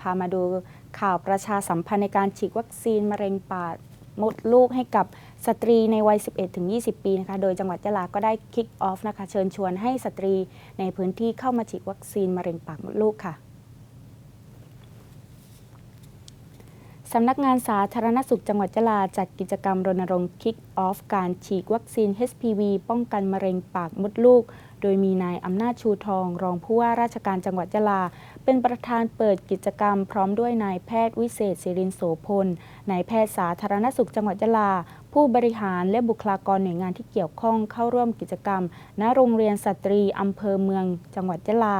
พามาดูข่าวประชาสัมพันธ์ในการฉีดวัคซีนมะเร็งปากมดลูกให้กับสตรีในวัย 11-20 ปีนะคะ โดยจังหวัดยะลาก็ได้คิกออฟนะคะ เชิญชวนให้สตรีในพื้นที่เข้ามาฉีดวัคซีนมะเร็งปากมดลูกค่ะ สำนักงานสาธารณสุขจังหวัดยะลาจัดกิจกรรมรณรงค์คิกออฟการฉีดวัคซีน HPV ป้องกันมะเร็งปากมดลูก โดยมีนายอำนาจชูทอง รองผู้ว่าราชการจังหวัดยะลา เป็นประธานเปิดกิจกรรมพร้อมด้วยนายแพทย์วิเศษศิรินโสพล นายแพทย์สาธารณสุขจังหวัดยะลา ผู้บริหารและบุคลากรหน่วยงานที่เกี่ยวข้องเข้าร่วมกิจกรรม ณโรงเรียนสตรีอำเภอเมือง จังหวัดยะลา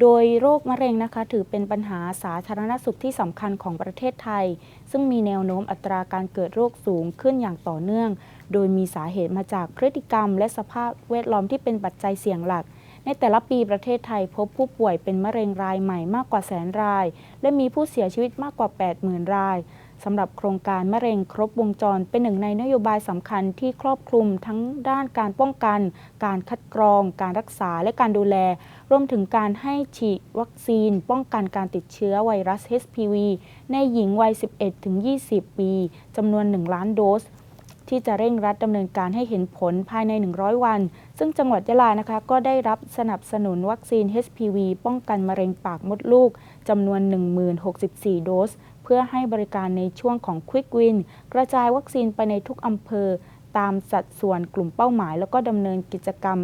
โดยโรคมะเร็งนะคะ ถือเป็นปัญหาสาธารณสุขที่สำคัญของประเทศไทย ซึ่งมีแนวโน้มอัตราการเกิดโรคสูงขึ้นอย่างต่อเนื่อง โดยมีสาเหตุมาจากพฤติกรรม และสภาพแวดล้อมที่เป็นปัจจัยเสี่ยงหลัก ในแต่ละปีประเทศไทยพบผู้ป่วยเป็นมะเร็งรายใหม่มากกว่าแสนราย และมีผู้เสียชีวิตมากกว่า 80,000 ราย สำหรับโครงการมะเร็งครบวงจรเป็นหนึ่งในนโยบายสำคัญที่ครอบคลุมทั้งด้านการป้องกัน การคัดกรอง การรักษาและการดูแล รวมถึงการให้ฉีดวัคซีน ป้องกันการติดเชื้อไวรัส HPV ในหญิงวัย 11-20 ปีจำนวน 1 ล้านโดส ที่จะเร่งรัดดำเนินการให้เห็นผลภายใน 100 วัน ซึ่งจังหวัดยะลานะคะ ก็ได้รับสนับสนุนวัคซีน HPV ป้องกันมะเร็งปากมดลูกจำนวน 1064 โดส เพื่อให้บริการในช่วงของ Quick Win กระจายวัคซีนไปในทุกอำเภอ ตามสัดส่วนกลุ่มเป้าหมาย แล้วก็ดำเนินกิจกรรม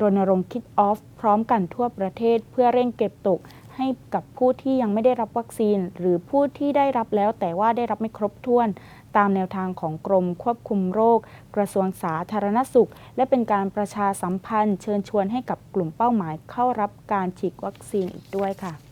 รณรงค์คิดออฟพร้อมกันทั่วประเทศ เพื่อเร่งเก็บตกให้กับผู้ที่ยังไม่ได้รับวัคซีน หรือผู้ที่ได้รับแล้วแต่ว่าได้รับไม่ครบถ้วน ตามแนวทางของกรมควบคุมโรค กระทรวงสาธารณสุข และเป็นการประชาสัมพันธ์ เชิญชวนให้กับกลุ่มเป้าหมายเข้ารับการฉีดวัคซีนอีกด้วยค่ะ